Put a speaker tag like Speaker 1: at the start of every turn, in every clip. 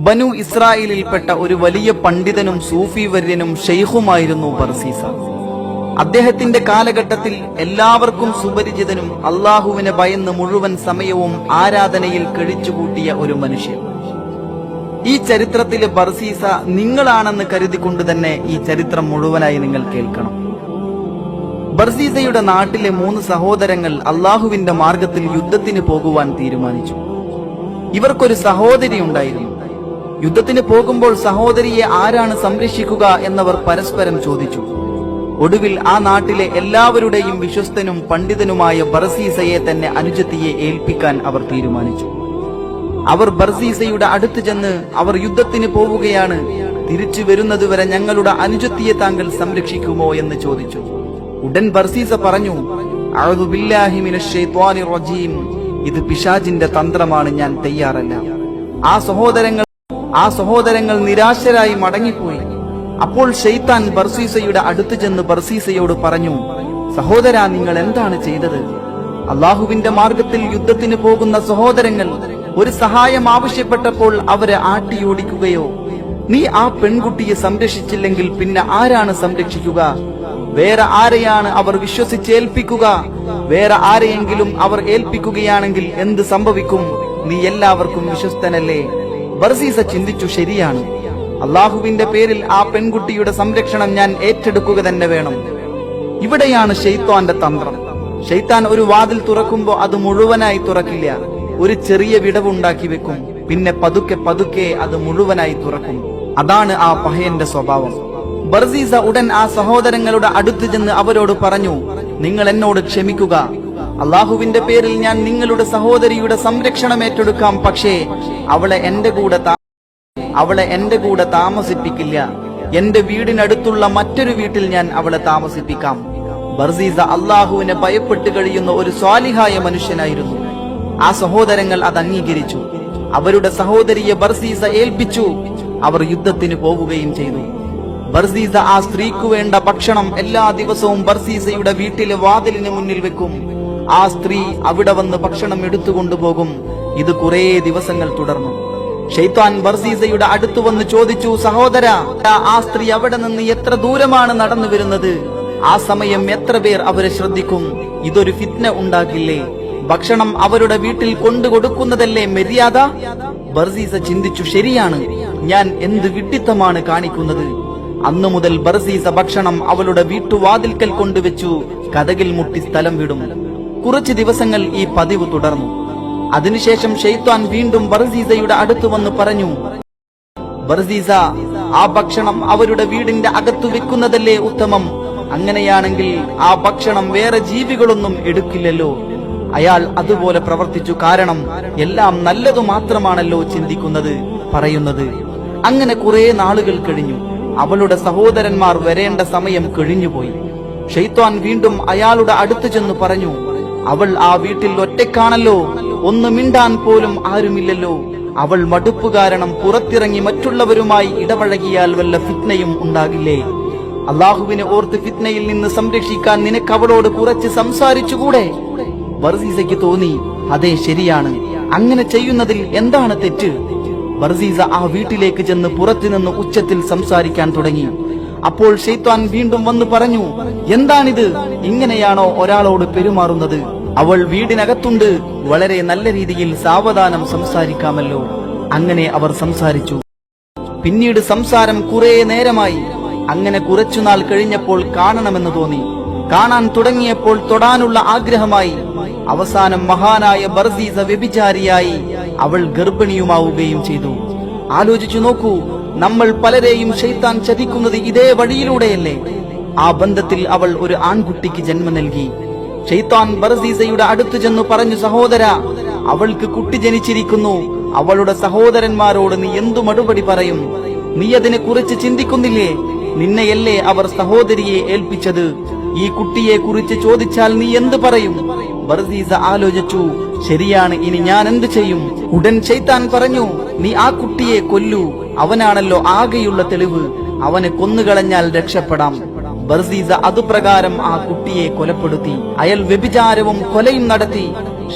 Speaker 1: ബനു ഇസ്രായേലിൽപ്പെട്ട ഒരു വലിയ പണ്ഡിതനും സൂഫി വര്യനും ഷെയ്ഖുമായിരുന്നു ബർസീസ. അദ്ദേഹത്തിന്റെ കാലഘട്ടത്തിൽ എല്ലാവർക്കും സുപരിചിതനും അള്ളാഹുവിനെ ഭയന്ന് മുഴുവൻ സമയവും ആരാധനയിൽ കഴിച്ചുകൂട്ടിയ ഒരു മനുഷ്യൻ. ഈ ചരിത്രത്തിലെ ബർസീസ നിങ്ങളാണെന്ന് കരുതിക്കൊണ്ട് തന്നെ ഈ ചരിത്രം മുഴുവനായി നിങ്ങൾ കേൾക്കണം. ബർസീസയുടെ നാട്ടിലെ മൂന്ന് സഹോദരങ്ങൾ അള്ളാഹുവിന്റെ മാർഗത്തിൽ യുദ്ധത്തിന് പോകുവാൻ തീരുമാനിച്ചു. ഇവർക്കൊരു സഹോദരി ഉണ്ടായിരുന്നു യുദ്ധത്തിന് പോകുമ്പോൾ സഹോദരിയെ ആരാണ് സംരക്ഷിക്കുക എന്നവർ പരസ്പരം ചോദിച്ചു. ഒടുവിൽ ആ നാട്ടിലെ എല്ലാവരുടെയും വിശ്വസ്തനും പണ്ഡിതനുമായ ബർസീസയെ തന്നെ അനുജത്തിയെ ഏൽപ്പിക്കാൻ അവർ തീരുമാനിച്ചു. അവർ ബർസീസയുടെ അടുത്ത് ചെന്ന് അവർ യുദ്ധത്തിന് പോവുകയാണ് തിരിച്ചു വരുന്നതുവരെ ഞങ്ങളുടെ അനുജത്തിയെ താങ്കൾ സംരക്ഷിക്കുമോ എന്ന് ചോദിച്ചു. ഉടൻ ബർസീസ പറഞ്ഞു "അഊദു ബില്ലാഹി മിനശ് റജീം. ഇത് പിശാജിന്റെ തന്ത്രമാണ് ഞാൻ തയ്യാറല്ല. ആ സഹോദരങ്ങൾ ആ സഹോദരങ്ങൾ നിരാശരായി മടങ്ങിപ്പോയി. അപ്പോൾ ഷെയ്ത്താൻ ബർസീസയുടെ അടുത്ത് ചെന്ന് ബർസീസയോട് പറഞ്ഞു സഹോദര നിങ്ങൾ എന്താണ് ചെയ്തത്? അള്ളാഹുവിന്റെ മാർഗത്തിൽ യുദ്ധത്തിന് പോകുന്ന സഹോദരങ്ങൾ ഒരു സഹായം ആവശ്യപ്പെട്ടപ്പോൾ അവരെ ആട്ടിയോടിക്കുകയോ നീ ആ പെൺകുട്ടിയെ സംരക്ഷിച്ചില്ലെങ്കിൽ പിന്നെ ആരാണ് സംരക്ഷിക്കുക? വേറെ ആരെയാണ് അവർ വിശ്വസിച്ചേൽപ്പിക്കുക? വേറെ ആരെയെങ്കിലും അവർ ഏൽപ്പിക്കുകയാണെങ്കിൽ എന്ത് സംഭവിക്കും? നീ എല്ലാവർക്കും വിശ്വസ്തനല്ലേ? ബർസീസ ചിന്തിച്ചു ശരിയാണ്. അള്ളാഹുവിന്റെ പേരിൽ ആ പെൺകുട്ടിയുടെ സംരക്ഷണം ഞാൻ ഏറ്റെടുക്കുക തന്നെ വേണം. ഇവിടെയാണ് ഷെയ്ത്താന്റെ തന്ത്രം. ഷെയ്ത്താൻ ഒരു വാതിൽ തുറക്കുമ്പോ അത് മുഴുവനായി തുറക്കില്ല. ഒരു ചെറിയ വിടവുണ്ടാക്കി വെക്കും. പിന്നെ പതുക്കെ പതുക്കെ അത് മുഴുവനായി തുറക്കും. അതാണ് ആ പഹയന്റെ സ്വഭാവം. ബർസീസ ഉടൻ ആ സഹോദരങ്ങളുടെ അടുത്ത് ചെന്ന് അവരോട് പറഞ്ഞു നിങ്ങൾ എന്നോട് ക്ഷമിക്കുക. അള്ളാഹുവിന്റെ പേരിൽ ഞാൻ നിങ്ങളുടെ സഹോദരിയുടെ സംരക്ഷണം ഏറ്റെടുക്കാം. പക്ഷേ അവളെ എന്റെ കൂടെ അവളെ എന്റെ കൂടെ താമസിപ്പിക്കില്ല. എന്റെ വീടിനടുത്തുള്ള മറ്റൊരു വീട്ടിൽ ഞാൻ അവളെ താമസിപ്പിക്കാം. ബർസീസ അള്ളാഹുവിനെ ഭയപ്പെട്ട് കഴിയുന്ന ഒരു സ്വാലിഹായ മനുഷ്യനായിരുന്നു. ആ സഹോദരങ്ങൾ അത് അംഗീകരിച്ചു. അവരുടെ സഹോദരിയെ ബർസീസ ഏൽപ്പിച്ചു. അവർ യുദ്ധത്തിന് പോവുകയും ചെയ്തു. ബർസീസ ആ സ്ത്രീക്കു വേണ്ട ഭക്ഷണം എല്ലാ ദിവസവും ബർസീസയുടെ വീട്ടിലെ വാതിലിന് മുന്നിൽ വെക്കും. ആ സ്ത്രീ അവിടെ വന്ന് ഭക്ഷണം എടുത്തുകൊണ്ടുപോകും ഇത് കുറേ ദിവസങ്ങൾ തുടർന്നു. ഷെയ്ത്താൻ ബർസീസയുടെ അടുത്തു വന്ന് ചോദിച്ചു സഹോദര ആ സ്ത്രീ അവിടെ നിന്ന് എത്ര ദൂരമാണ് നടന്നു വരുന്നത്? ആ സമയം എത്ര പേർ അവരെ ശ്രദ്ധിക്കും? ഇതൊരു ഫിത്ന ഉണ്ടാക്കില്ലേ ഭക്ഷണം അവരുടെ വീട്ടിൽ കൊണ്ടു കൊടുക്കുന്നതല്ലേ മര്യാദ? ബർസീസ ചിന്തിച്ചു ശരിയാണ് ഞാൻ എന്ത് വിഡ്ഢിത്തമാണ് കാണിക്കുന്നത്? അന്നു മുതൽ ബർസീസ ഭക്ഷണം അവളുടെ വീട്ടുവാതിൽക്കൽ കൊണ്ടുവച്ചു. കഥകിൽ മുട്ടി സ്ഥലം വിടും. കുറച്ച് ദിവസങ്ങൾ ഈ പതിവ് തുടർന്നു. അതിനുശേഷം ഷെയ്ത്താൻ വീണ്ടും ബർസീസയുടെ അടുത്തു വന്ന് പറഞ്ഞു ബർസീസ ആ ഭക്ഷണം അവരുടെ വീടിന്റെ അകത്തു വെക്കുന്നതല്ലേ ഉത്തമം? അങ്ങനെയാണെങ്കിൽ ആ ഭക്ഷണം വേറെ ജീവികളൊന്നും എടുക്കില്ലല്ലോ. അയാൾ അതുപോലെ പ്രവർത്തിച്ചു കാരണം എല്ലാം നല്ലതു മാത്രമാണല്ലോ ചിന്തിക്കുന്നത് പറയുന്നത്. അങ്ങനെ കുറെ നാളുകൾ കഴിഞ്ഞു. അവളുടെ സഹോദരന്മാർ വരേണ്ട സമയം കഴിഞ്ഞുപോയി. ഷെയ്ത്താൻ വീണ്ടും അയാളുടെ അടുത്തു ചെന്ന് പറഞ്ഞു അവൾ ആ വീട്ടിൽ ഒറ്റക്കാണല്ലോ ഒന്ന് മിണ്ടാൻ പോലും ആരുമില്ലല്ലോ. അവൾ മടുപ്പ് കാരണം പുറത്തിറങ്ങി മറ്റുള്ളവരുമായി ഇടപഴകിയാൽ വല്ല ഫിത്നയും ഉണ്ടാകില്ലേ? അള്ളാഹുവിനെ ഓർത്ത് ഫിത്നയിൽ നിന്ന് സംരക്ഷിക്കാൻ നിനക്ക് അവളോട് കുറച്ച് സംസാരിച്ചുകൂടെ? ബർസീസയ്ക്ക് തോന്നി അതെ ശരിയാണ്. അങ്ങനെ ചെയ്യുന്നതിൽ എന്താണ് തെറ്റ്? ബർസീസ ആ വീട്ടിലേക്ക് ചെന്ന് പുറത്തുനിന്ന് ഉച്ചത്തിൽ സംസാരിക്കാൻ തുടങ്ങി. അപ്പോൾ ഷെയ്ത്താൻ വീണ്ടും വന്ന് പറഞ്ഞു എന്താണിത്? ഇങ്ങനെയാണോ ഒരാളോട് പെരുമാറുന്നത്? അവൾ വീടിനകത്തുണ്ട്. വളരെ നല്ല രീതിയിൽ സാവധാനം സംസാരിക്കാമല്ലോ. അങ്ങനെ അവർ സംസാരിച്ചു. പിന്നീട് സംസാരം കുറെ നേരമായി. അങ്ങനെ കുറച്ചുനാൾ കഴിഞ്ഞപ്പോൾ കാണണമെന്ന് തോന്നി. കാണാൻ തുടങ്ങിയപ്പോൾ തൊടാനുള്ള ആഗ്രഹമായി. അവസാനം മഹാനായ ബർസീസ വ്യഭിചാരിയായി അവൾ ഗർഭിണിയുമാവുകയും ചെയ്തു. ആലോചിച്ചു നോക്കൂ നമ്മൾ പലരെയും ഷെയ്ത്താൻ ചതിക്കുന്നത് ഇതേ വഴിയിലൂടെയല്ലേ? ആ ബന്ധത്തിൽ അവൾ ഒരു ആൺകുട്ടിക്ക് ജന്മം നൽകി. ഷെയ്ത്താൻ ബർസീസയുടെ അടുത്തു ചെന്നു പറഞ്ഞു സഹോദര അവൾക്ക് കുട്ടി ജനിച്ചിരിക്കുന്നു. അവളുടെ സഹോദരന്മാരോട് നീ എന്തു മറുപടി പറയും? നീ അതിനെ കുറിച്ച് ചിന്തിക്കുന്നില്ലേ? നിന്നെയല്ലേ അവർ സഹോദരിയെ ഏൽപ്പിച്ചത്? ഈ കുട്ടിയെ കുറിച്ച് ചോദിച്ചാൽ നീ എന്ത് പറയും? ബർസീസ ആലോചിച്ചു ശരിയാണ് ഇനി ഞാൻ എന്ത് ചെയ്യും? ഉടൻ ചെയ്ത്താൻ പറഞ്ഞു നീ ആ കുട്ടിയെ കൊല്ലൂ. അവനാണല്ലോ ആകെയുള്ള തെളിവ്. അവനെ കൊന്നുകളഞ്ഞാൽ രക്ഷപ്പെടാം. ബർസീസ അതുപ്രകാരം ആ കുട്ടിയെ കൊലപ്പെടുത്തി. അയാൾ വ്യഭിചാരവും കൊലയും നടത്തി.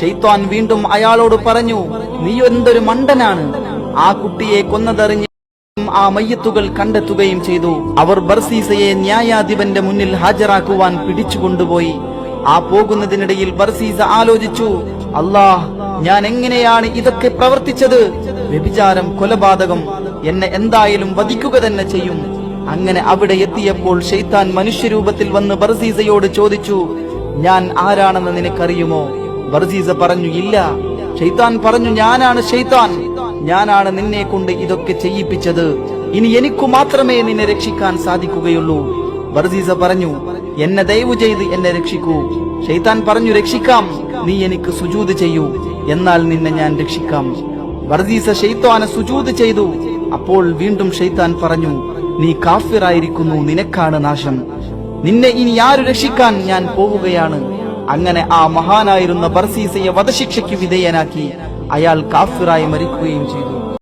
Speaker 1: ഷെയ്ത്താൻ വീണ്ടും അയാളോട് പറഞ്ഞു നീ എന്തൊരു മണ്ടനാണ്. ആ കുട്ടിയെ കൊന്നതറിഞ്ഞ് ആ മയ്യത്തുകൾ കണ്ടെത്തുകയും ചെയ്തു. അവർ ബർസീസയെ ന്യായാധിപന്റെ മുന്നിൽ ഹാജരാക്കുവാൻ പിടിച്ചുകൊണ്ടുപോയി. ആ പോകുന്നതിനിടയിൽ ബർസീസ ആലോചിച്ചു അല്ലാഹ് ഞാൻ എങ്ങനെയാണ് ഇതൊക്കെ പ്രവർത്തിച്ചത്? വ്യഭിചാരം കൊലപാതകം എന്നെ എന്തായാലും വധിക്കുക തന്നെ ചെയ്യും. അങ്ങനെ അവിടെ എത്തിയപ്പോൾ ഷെയ്ത്താൻ മനുഷ്യരൂപത്തിൽ വന്ന് ബർസീസയോട് ചോദിച്ചു ഞാൻ ആരാണെന്ന് നിനക്കറിയുമോ? ബർസീസ പറഞ്ഞു ഇല്ല. ഷെയ്ത്താൻ പറഞ്ഞു ഞാനാണ് ഷെയ്ത്താൻ ഞാനാണ് നിന്നെ കൊണ്ട് ഇതൊക്കെ ചെയ്യിപ്പിച്ചത്. ഇനി എനിക്കു മാത്രമേ നിന്നെ രക്ഷിക്കാൻ സാധിക്കുകയുള്ളൂ. ബർസീസ പറഞ്ഞു എന്നെ ദയവു ചെയ്ത് എന്നെ രക്ഷിക്കൂ. ഷെയ്ത്താൻ പറഞ്ഞു രക്ഷിക്കാം. നീ എനിക്ക് സുജൂത് ചെയ്യൂ. എന്നാൽ നിന്നെ ഞാൻ രക്ഷിക്കാം. ബർദീസ ഷെയ്ത്താനെ സുജൂത് ചെയ്തു. അപ്പോൾ വീണ്ടും ഷെയ്ത്താൻ പറഞ്ഞു നീ കാഫിറായിരിക്കുന്നു നിനക്കാണ് നാശം. നിന്നെ ഇനി ആര് രക്ഷിക്കാൻ ഞാൻ പോവുകയാണ്? അങ്ങനെ ആ മഹാനായിരുന്ന ബർസീസയെ വധശിക്ഷയ്ക്ക് വിധേയനാക്കി അയാൾ കാഫിറായി മരിക്കുകയും ചെയ്തു.